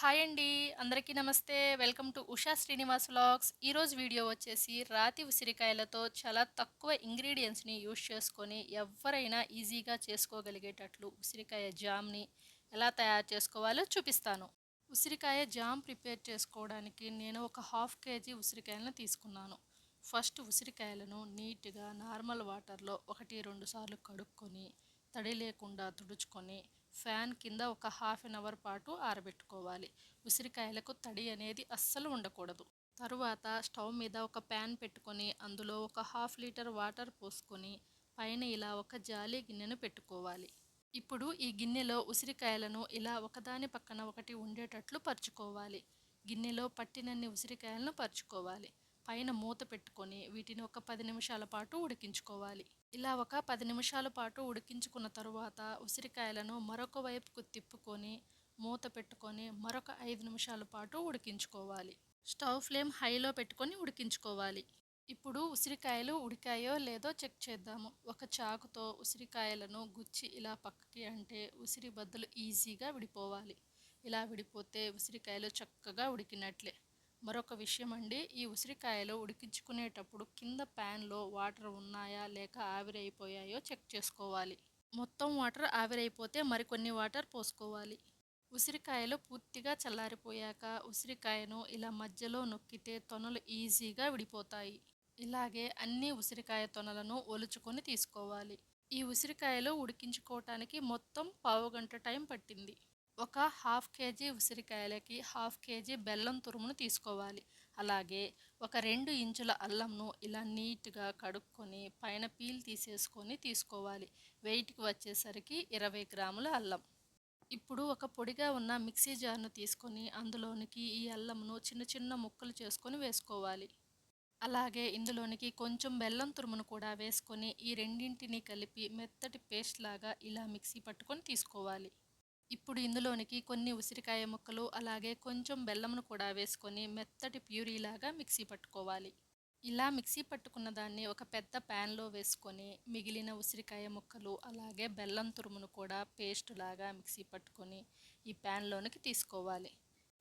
Hi అండి అందరికీ నమస్తే. Welcome to Usha Srinivas vlogs. ఈరోజు వీడియో వచ్చేసి రాతి ఉసిరికాయలతో చాలా తక్కువ ఇంగ్రీడియంట్స్ని యూస్ చేసుకొని ఎవరైనా ఈజీగా చేసుకోగలిగేటట్లు ఉసిరికాయ జామ్ని ఎలా తయారు చేసుకోవాలో చూపిస్తాను. ఉసిరికాయ జామ్ ప్రిపేర్ చేసుకోవడానికి నేను ఒక హాఫ్ కేజీ ఉసిరికాయలను తీసుకున్నాను. ఫస్ట్ ఉసిరికాయలను నీట్గా నార్మల్ వాటర్లో ఒకటి రెండు సార్లు కడుక్కొని తడి లేకుండా తుడుచుకొని ఫ్యాన్ కింద ఒక హాఫ్ అన్ అవర్ పాటు ఆరబెట్టుకోవాలి. ఉసిరికాయలకు తడి అనేది అస్సలు ఉండకూడదు. తరువాత స్టవ్ మీద ఒక ప్యాన్ పెట్టుకొని అందులో ఒక హాఫ్ లీటర్ వాటర్ పోసుకొని పైన ఇలా ఒక జాలి గిన్నెను పెట్టుకోవాలి. ఇప్పుడు ఈ గిన్నెలో ఉసిరికాయలను ఇలా ఒకదాని పక్కన ఒకటి ఉండేటట్లు పరుచుకోవాలి. గిన్నెలో పట్టినన్ని ఉసిరికాయలను పరుచుకోవాలి. పైన మూత పెట్టుకొని వీటిని ఒక పది నిమిషాల పాటు ఉడికించుకోవాలి. ఇలా ఒక పది నిమిషాల పాటు ఉడికించుకున్న తరువాత ఉసిరికాయలను మరొక వైపుకు తిప్పుకొని మూత పెట్టుకొని మరొక ఐదు నిమిషాల పాటు ఉడికించుకోవాలి. స్టవ్ ఫ్లేమ్ హైలో పెట్టుకొని ఉడికించుకోవాలి. ఇప్పుడు ఉసిరికాయలు ఉడికాయో లేదో చెక్ చేద్దాము. ఒక చాకుతో ఉసిరికాయలను గుచ్చి ఇలా పక్కకి అంటే ఉసిరి బద్దలు ఈజీగా విడిపోవాలి. ఇలా విడిపోతే ఉసిరికాయలు చక్కగా ఉడికినట్లే. మరొక విషయం అండి ఈ ఉసిరికాయలు ఉడికించుకునేటప్పుడు కింద ప్యాన్లో వాటర్ ఉన్నాయా లేక ఆవిరైపోయాయో చెక్ చేసుకోవాలి. మొత్తం వాటర్ ఆవిరైపోతే మరికొన్ని వాటర్ పోసుకోవాలి. ఉసిరికాయలు పూర్తిగా చల్లారిపోయాక ఉసిరికాయను ఇలా మధ్యలో నొక్కితే తొనలు ఈజీగా విడిపోతాయి. ఇలాగే అన్ని ఉసిరికాయ తొనలను ఒలుచుకొని తీసుకోవాలి. ఈ ఉసిరికాయలు ఉడికించుకోవటానికి మొత్తం పావు గంట టైం పట్టింది. ఒక హాఫ్ కేజీ ఉసిరికాయలకి హాఫ్ కేజీ బెల్లం తురుమును తీసుకోవాలి. అలాగే ఒక రెండు ఇంచుల అల్లంను ఇలా నీట్గా కడుక్కొని పైన పీల్ తీసేసుకొని తీసుకోవాలి. వెయిట్కి వచ్చేసరికి ఇరవై గ్రాముల అల్లం. ఇప్పుడు ఒక పొడిగా ఉన్న మిక్సీ జార్ను తీసుకొని అందులోనికి ఈ అల్లంను చిన్న చిన్న ముక్కలు చేసుకొని వేసుకోవాలి. అలాగే ఇందులోనికి కొంచెం బెల్లం తురుమును కూడా వేసుకొని ఈ రెండింటిని కలిపి మెత్తటి పేస్ట్ లాగా ఇలా మిక్సీ పట్టుకొని తీసుకోవాలి. ఇప్పుడు ఇందులోనికి కొన్ని ఉసిరికాయ ముక్కలు అలాగే కొంచెం బెల్లంను కూడా వేసుకొని మెత్తటి ప్యూరీలాగా మిక్సీ పట్టుకోవాలి. ఇలా మిక్సీ పట్టుకున్న దాన్ని ఒక పెద్ద ప్యాన్లో వేసుకొని మిగిలిన ఉసిరికాయ ముక్కలు అలాగే బెల్లం తురుమును కూడా పేస్ట్ లాగా మిక్సీ పట్టుకొని ఈ ప్యాన్లోనికి తీసుకోవాలి.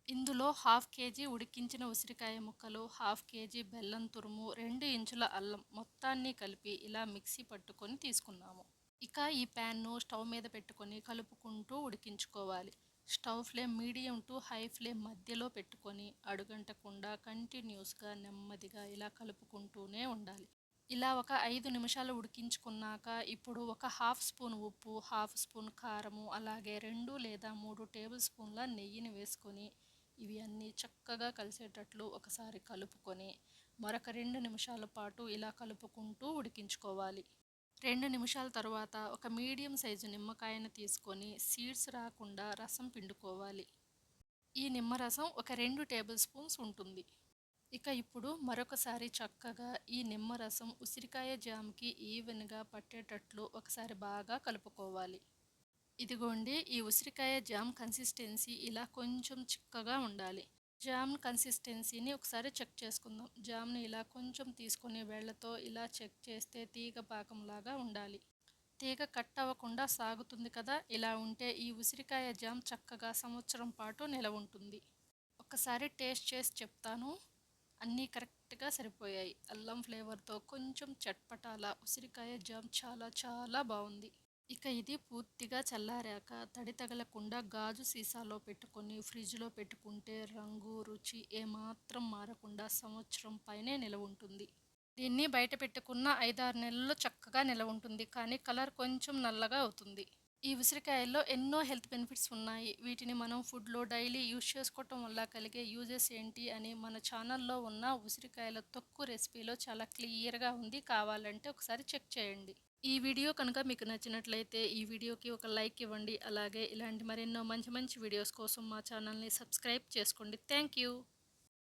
ఇందులో హాఫ్ కేజీ ఉడికించిన ఉసిరికాయ ముక్కలు హాఫ్ కేజీ బెల్లం తురుము రెండు ఇంచుల అల్లం మొత్తాన్ని కలిపి ఇలా మిక్సీ పట్టుకొని తీసుకున్నాము. ఇక ఈ ప్యాన్ను స్టవ్ మీద పెట్టుకొని కలుపుకుంటూ ఉడికించుకోవాలి. Stove flame medium to high flame మధ్యలో పెట్టుకొని అడుగంటకుండా కంటిన్యూస్గా నెమ్మదిగా ఇలా కలుపుకుంటూనే ఉండాలి. ఇలా ఒక ఐదు నిమిషాలు ఉడికించుకున్నాక ఇప్పుడు ఒక హాఫ్ స్పూన్ ఉప్పు హాఫ్ స్పూన్ కారము అలాగే రెండు లేదా మూడు టేబుల్ స్పూన్ల నెయ్యిని వేసుకొని ఇవి అన్నీ చక్కగా కలిసేటట్లు ఒకసారి కలుపుకొని మరొక రెండు నిమిషాల పాటు ఇలా కలుపుకుంటూ ఉడికించుకోవాలి. రెండు నిమిషాల తర్వాత ఒక మీడియం సైజు నిమ్మకాయను తీసుకొని సీడ్స్ రాకుండా రసం పిండుకోవాలి. ఈ నిమ్మరసం ఒక రెండు టేబుల్ స్పూన్స్ ఉంటుంది. ఇక ఇప్పుడు మరొకసారి చక్కగా ఈ నిమ్మరసం ఉసిరికాయ జామ్కి ఈవెన్గా పట్టేటట్లు ఒకసారి బాగా కలుపుకోవాలి. ఇదిగోండి ఈ ఉసిరికాయ జామ్ కన్సిస్టెన్సీ ఇలా కొంచెం చిక్కగా ఉండాలి. జామ్ కన్సిస్టెన్సీని ఒకసారి చెక్ చేసుకుందాం. జామ్ని ఇలా కొంచెం తీసుకుని వేళ్ళతో ఇలా చెక్ చేస్తే తీగ పాకంలాగా ఉండాలి. తీగ కట్ అవ్వకుండా సాగుతుంది కదా ఇలా ఉంటే ఈ ఉసిరికాయ జామ్ చక్కగా సంవత్సరం పాటు నిల ఉంటుంది. ఒకసారి టేస్ట్ చేసి చెప్తాను. అన్నీ కరెక్ట్గా సరిపోయాయి. అల్లం ఫ్లేవర్తో కొంచెం చట్పటాల ఉసిరికాయ జామ్ చాలా చాలా బాగుంది. ఇక ఇది పూర్తిగా చల్లారాక తడి తగలకుండా గాజు సీసాలో పెట్టుకొని ఫ్రిడ్జ్లో పెట్టుకుంటే రంగు రుచి ఏమాత్రం మారకుండా సంవత్సరం పైనే నిలవ ఉంటుంది. దీన్ని బయట పెట్టుకున్న ఐదారు నెలల్లో చక్కగా నిలవ ఉంటుంది. కానీ కలర్ కొంచెం నల్లగా అవుతుంది. ఈ ఉసిరికాయల్లో ఎన్నో హెల్త్ బెనిఫిట్స్ ఉన్నాయి. వీటిని మనం ఫుడ్లో డైలీ యూజ్ చేసుకోవటం వల్ల కలిగే యూజెస్ ఏంటి అని మన ఛానల్లో ఉన్న ఉసిరికాయల తొక్కు రెసిపీలో చాలా క్లియర్గా ఉంది. కావాలంటే ఒకసారి చెక్ చేయండి. ఈ వీడియో కనుక మీకు నచ్చినట్లయితే ఈ వీడియోకి ఒక లైక్ ఇవ్వండి. అలాగే ఇలాంటి మరెన్నో మంచి మంచి వీడియోస్ కోసం మా ఛానల్ని సబ్స్క్రైబ్ చేసుకోండి. Thank you.